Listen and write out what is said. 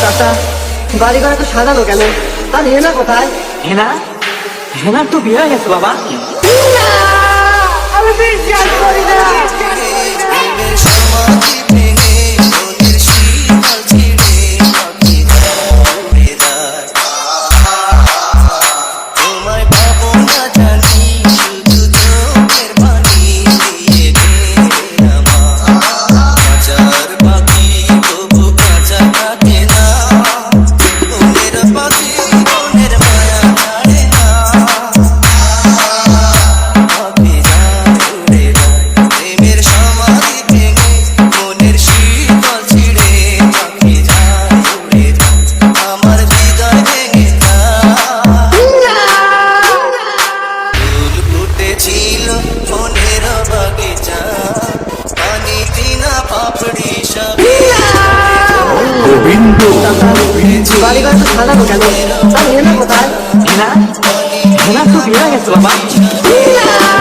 চাচা বাড়ি ঘরে তো সাজানো কেন? তার হেনা কোথায়? হেনা? হেনার তো বিয়ে হয়ে গেছে বাবা। আমি 咱俩，咱俩，咱俩都干了，咱俩都干，皮囊，皮囊出皮囊也是了吗？皮囊。